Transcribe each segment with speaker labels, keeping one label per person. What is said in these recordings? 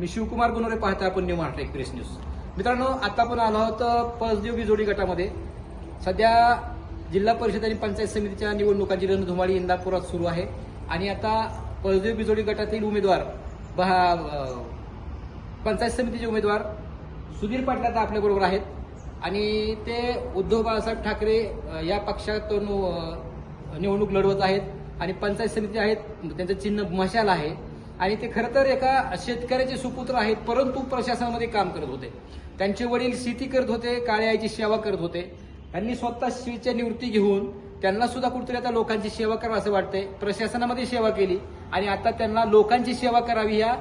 Speaker 1: मी शिवकुमार गुनोरे पाहता आपण new Maharashtra express news मित्रांनो आता आपण आलो आहोत पसदेव बिजोडी गटामध्ये. सध्या जिल्हा परिषद आणि पंचायत समितीच्या निवडणुकांची रणधुमाळी इंदापुरात सुरू आहे. आणि आता पसदेव बिजोडी गटातील उमेदवार बहा पंचायत समितीचे उमेदवार सुधीर पाटील आता आपल्याबरोबर आहेत. आणि ते उद्धव बाळासाहेब ठाकरे या पक्षातून निवडणूक लढवत आहेत. आणि पंचायत समिती आहेत त्यांचं चिन्ह मशाल आहे. आणि ते खरं तर एका शेतकऱ्याचे सुपुत्र आहेत परंतु प्रशासनामध्ये काम करत होते. त्यांचे वडील शेती करत होते काळ्या आईची सेवा करत होते. त्यांनी स्वतः स्त्रीच्या निवृत्ती घेऊन त्यांना सुद्धा कुठेतरी आता लोकांची सेवा करावं असं वाटतंय. प्रशासनामध्ये सेवा केली आणि आता त्यांना लोकांची सेवा करावी या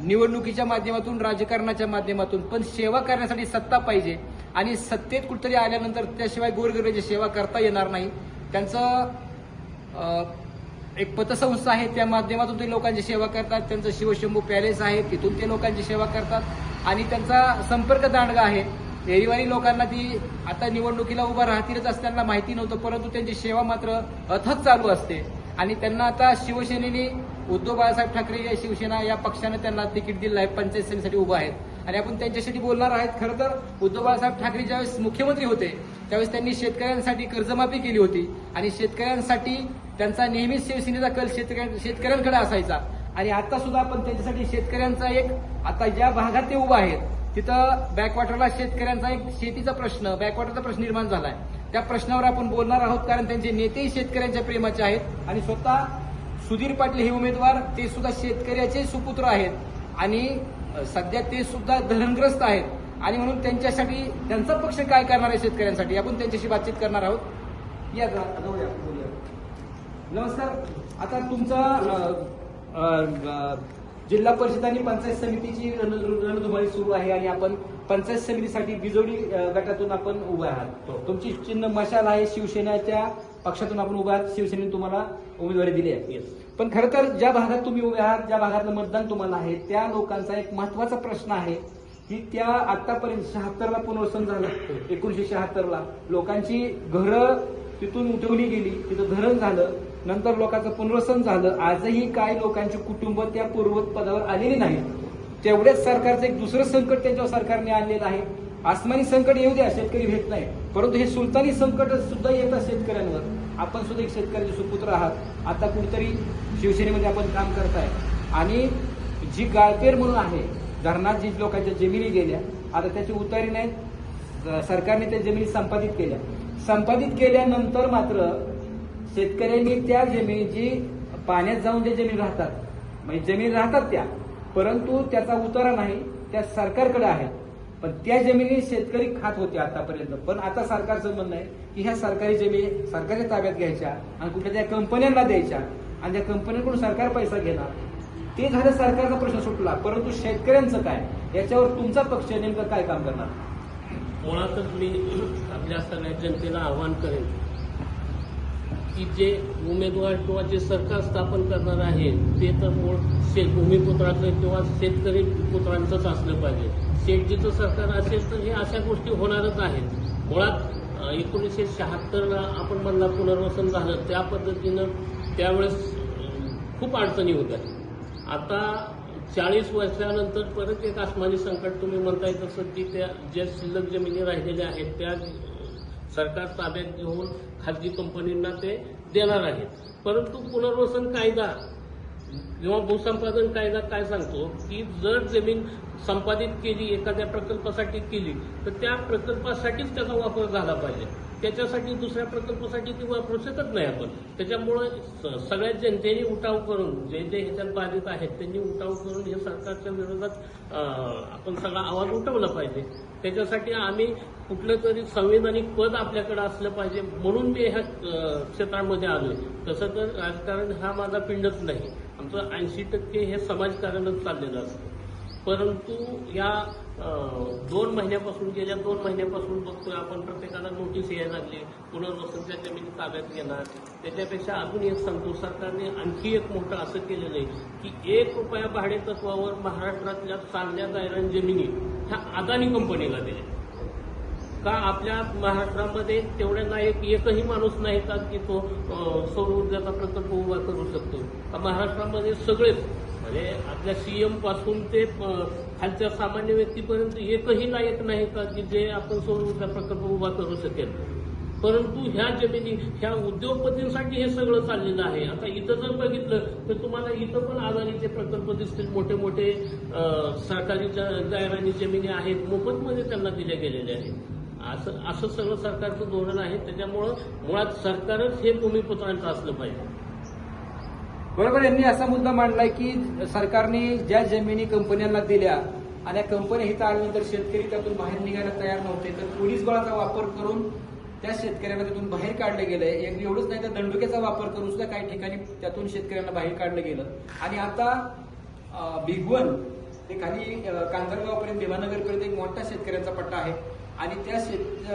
Speaker 1: निवडणुकीच्या माध्यमातून राजकारणाच्या माध्यमातून. पण सेवा करण्यासाठी सत्ता पाहिजे आणि सत्तेत कुठेतरी आल्यानंतर त्याशिवाय गोरगरिबाची सेवा करता येणार नाही. त्यांचं एक पतसंस्था आहे त्या माध्यमातून ते लोकांची सेवा करतात. त्यांचं शिवशंभू पॅलेस आहे तिथून ते लोकांची सेवा करतात. आणि त्यांचा संपर्क दांडगा आहे. रविवारी लोकांना ती आता निवडणुकीला उभा राहतीलच असताना त्यांना माहिती नव्हतं परंतु त्यांची सेवा मात्र अथक चालू असते. आणि त्यांना आता शिवसेनेने उद्धव बाळासाहेब ठाकरे या शिवसेना या पक्षाने त्यांना तिकीट दिलं आहे पंचायत समितीसाठी उभं आहेत. आणि आपण त्यांच्यासाठी बोलणार आहेत. खरं तर उद्धव बाळासाहेब ठाकरे ज्यावेळेस मुख्यमंत्री होते त्यावेळेस त्यांनी शेतकऱ्यांसाठी कर्जमाफी केली होती. आणि शेतकऱ्यांसाठी त्यांचा नेहमीच शिवसेनेचा कल शेतकऱ्यां शेतकऱ्यांकडे असायचा. आणि आता सुद्धा आपण त्यांच्यासाठी शेतकऱ्यांचा एक आता ज्या भागात ते उभा आहेत तिथं बॅकवॉटरला शेतकऱ्यांचा एक शेतीचा प्रश्न बॅकवॉटरचा प्रश्न निर्माण झालाय. त्या प्रश्नावर आपण बोलणार आहोत कारण त्यांचे नेतेही शेतकऱ्यांच्या प्रेमाचे आहेत. आणि स्वतः सुधीर पाटील हे उमेदवार ते सुद्धा शेतकऱ्याचे सुपुत्र आहेत. आणि सध्या ते सुद्धा धरणग्रस्त आहेत. आणि म्हणून त्यांच्यासाठी त्यांचा पक्ष काय करणार आहे शेतकऱ्यांसाठी आपण त्यांच्याशी बातचीत करणार आहोत. या. नमस्कार. आता तुमचा जिल्हा परिषद आणि पंचायत समितीची रण- रणधुमाळी सुरू आहे आणि आपण पंचायत समितीसाठी बिजोडी गटातून आपण उभे आहात. तुमची चिन्ह मशाल आहे शिवसेनेच्या पक्षातून आपण उभे आहात. शिवसेनेने तुम्हाला उमेदवारी दिली आहे. पण खरं तर ज्या भागात तुम्ही उभे आहात ज्या भागातलं मतदान तुम्हाला आहे त्या लोकांचा एक महत्त्वाचा प्रश्न आहे. की त्या आतापर्यंत शहात्तरला पुनर्वसन झालं. एकोणीशे शहात्तरला. लोकांची घरं तिथून उठवली गेली. तिथं धरण झालं. नंतर लोकांचं पुनर्वसन झालं. आजही काय लोकांची कुटुंब त्या पूर्वत पदावर आलेली नाही तेवढ्याच सरकारचं एक दुसरं संकट त्यांच्या सरकारने आणलेलं आहे. आसमानी संकट येऊ द्या शेतकरी भेट नाही. परंतु हे सुलतानी संकट सुद्धा येतात शेतकऱ्यांवर. आपण सुद्धा एक शेतकऱ्याचे सुपुत्र आहात. आता कुठेतरी शिवसेनेमध्ये आपण काम करताय. आणि जी गाळपेर म्हणून आहे धरणात जी लोकांच्या जमिनी गेल्या आता त्याची उतारी नाही सरकारने त्या जमिनी संपादित केल्या. संपादित केल्यानंतर मात्र शेतकऱ्यांनी त्या जमिनीची पाण्यात जाऊन ज्या जमीन राहतात म्हणजे जमीन राहतात त्या परंतु त्याचा उतारा नाही त्या सरकारकडे आहे. पण त्या जमिनी शेतकरी खात होते आतापर्यंत. पण आता सरकारचं म्हणणं आहे की ह्या सरकारी जमिनी सरकारच्या ताब्यात घ्यायच्या आणि कुठल्या त्या कंपन्यांना द्यायच्या. आणि त्या कंपन्यांकडून सरकार पैसा घेणार. ते झालं सरकारचा प्रश्न सुटला. परंतु शेतकऱ्यांचं काय? याच्यावर तुमचा पक्ष नेमकं काय काम करणार?
Speaker 2: मुळातच मी आपल्या सगळ्या जनतेला आव्हान करेन की जे उमेदवार किंवा जे सरकार स्थापन करणार आहे ते तर मूळ शेत भूमिपुत्राचं किंवा शेतकरी पुत्रांचंच असलं पाहिजे. शेतजीचं सरकार असेल तर हे अशा गोष्टी होणारच आहेत. मुळात एकोणीसशे शहात्तरला आपण म्हणला पुनर्वसन झालं त्या पद्धतीनं त्यावेळेस खूप अडचणी होत्या. आता चाळीस वर्षानंतर परत एक आसमानी संकट तुम्ही म्हणताय तसं की त्या ज्या शिल्लक जमिनी राहिलेल्या आहेत त्या सरकार ताब्यात घेऊन खाजगी कंपनींना ते देणार आहेत. परंतु पुनर्वसन कायदा किंवा भूसंपादन कायदा काय सांगतो की जर जमीन संपादित केली एखाद्या प्रकल्पासाठी केली तर त्या प्रकल्पासाठीच त्याचा वापर झाला पाहिजे. त्याच्यासाठी दुसऱ्या प्रकल्पासाठी ती वापरू शकत नाही आपण. त्याच्यामुळं स- सगळ्या जनतेने उठाव करून जे जे ह्याच्यात बाधित आहेत त्यांनी उठाव करून हे सरकारच्या विरोधात आपण सगळा आवाज उठवला पाहिजे. त्याच्यासाठी आम्ही कुठलं तरी संवैधानिक पद आपल्याकडे असलं पाहिजे म्हणून मी ह्या क्षेत्रामध्ये आलोय. तसं तर राजकारण हा माझा पिंडच नाही. आमचं ऐंशी टक्के हे समाजकारणच चाललेलं असतं. परंतु या दोन महिन्यापासून गेल्या दोन महिन्यापासून बघतोय आपण प्रत्येकाला नोटीस यायला लागली पुनर्वसनच्या जमिनी ताब्यात घेणार. त्याच्यापेक्षा अजून एक सांगतो सरकारने आणखी एक मोठं असं केलेलं आहे की एक रुपया भाडे तत्वावर महाराष्ट्रातल्या चांगल्या गायरान जमिनी ह्या अदानी कंपनीला दिल्या. का आपल्या महाराष्ट्रामध्ये तेवढ्या नायक एकही माणूस नाही का की तो सौर ऊर्जाचा प्रकल्प उभा करू शकतो. का महाराष्ट्रामध्ये सगळेच म्हणजे आपल्या सीएमपासून ते खालच्या सामान्य व्यक्तीपर्यंत एकही लायक नाही का की जे आपण सौर ऊर्जा प्रकल्प उभा करू शकेल? परंतु ह्या जमिनी ह्या उद्योगपतींसाठी हे सगळं चाललेलं आहे. आता इथं जर बघितलं तर तुम्हाला इथं पण आदानीचे प्रकल्प दिसतील. मोठे मोठे सरकारी ज- जमिनी आहेत मोफतमध्ये त्यांना दिल्या गेलेल्या आहेत. असं असं सगळं सरकारचं धोरण आहे. त्याच्यामुळं मुळात सरकारच हे भूमिपुत्रांचं असलं पाहिजे.
Speaker 1: बरोबर यांनी असा मुद्दा मांडलाय की सरकारने ज्या जमिनी कंपन्यांना दिल्या आणि या कंपन्या इथं आल्यानंतर शेतकरी त्यातून बाहेर निघायला तयार नव्हते तर पोलीस बळाचा वापर करून त्या शेतकऱ्यांना त्यातून बाहेर काढलं गेलंय. एक- एवढंच नाही तर दंडुक्याचा वापर करून सुद्धा काही ठिकाणी त्यातून शेतकऱ्यांना बाहेर काढलं गेलं. आणि आता भिगवण ते खाली कांजरगावपर्यंत भीमानगरपर्यंत एक मोठा शेतकऱ्यांचा पट्टा आहे. आणि त्या शेत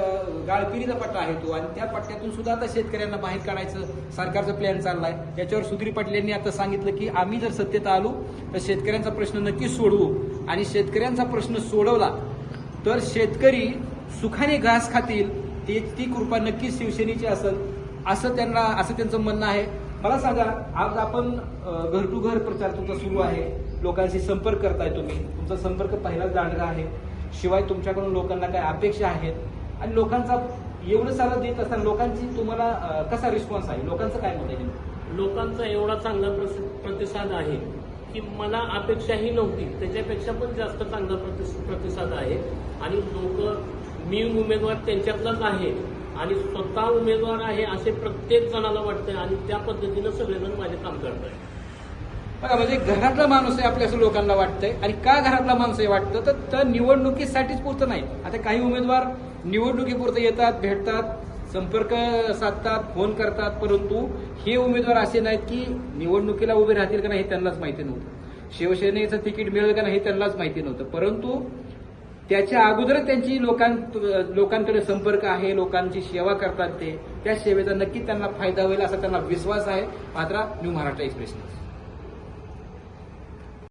Speaker 1: गाळपिरीचा पट्टा आहे तो. आणि त्या पट्ट्यातून सुद्धा आता शेतकऱ्यांना बाहेर काढायचं सरकारचा प्लॅन चाललाय. याच्यावर सुधीर पाटील यांनी आता सांगितलं की आम्ही जर सत्तेत आलो तर शेतकऱ्यांचा प्रश्न नक्की सोडवू. आणि शेतकऱ्यांचा प्रश्न सोडवला तर शेतकरी सुखाने घास खातील. ती ती कृपा नक्की शिवसेनेची असेल असं त्यांना असं त्यांचं म्हणणं आहे. मला सांगा आज आपण घर टू घर प्रचार तुमचा सुरू आहे. लोकांशी संपर्क करताय तुम्ही. तुमचा संपर्क पहिलाच दांडगा आहे. शिवाय तुमच्याकडून लोकांना काय अपेक्षा आहेत? आणि लोकांचा एवढं सारं देत असताना लोकांची तुम्हाला कसा रिस्पॉन्स आहे? लोकांचं काय मत आहे
Speaker 2: लोकांचा एवढा चांगला प्रतिसाद आहे की मला अपेक्षाही नव्हती. त्याच्यापेक्षा पण जास्त चांगला प्रतिसाद आहे. आणि लोक मी उमेदवार त्यांच्यातलाच आहे. आणि स्वतः उमेदवार आहे असे प्रत्येक जणाला वाटतंय. आणि त्या पद्धतीनं सगळेजण माझे काम करत आहे
Speaker 1: बघा म्हणजे घरातला माणूस आहे आपल्या असं लोकांना वाटतंय आणि का घरातला माणूस आहे वाटतं? तर तर निवडणुकीसाठीच पुरतं नाही. आता काही उमेदवार निवडणुकीपुरतं येतात भेटतात संपर्क साधतात फोन करतात परंतु हे उमेदवार असे नाहीत की निवडणुकीला उभे राहतील का नाही हे त्यांनाच माहिती नव्हतं. शिवसेनेचं तिकीट मिळेल का नाही हे त्यांनाच माहिती नव्हतं. परंतु त्याच्या अगोदरच त्यांची लोकां लोकांकडे संपर्क आहे लोकांची सेवा करतात ते. त्या सेवेचा नक्की त्यांना फायदा होईल असा त्यांना विश्वास आहे. मात्र न्यू महाराष्ट्र एक्सप्रेस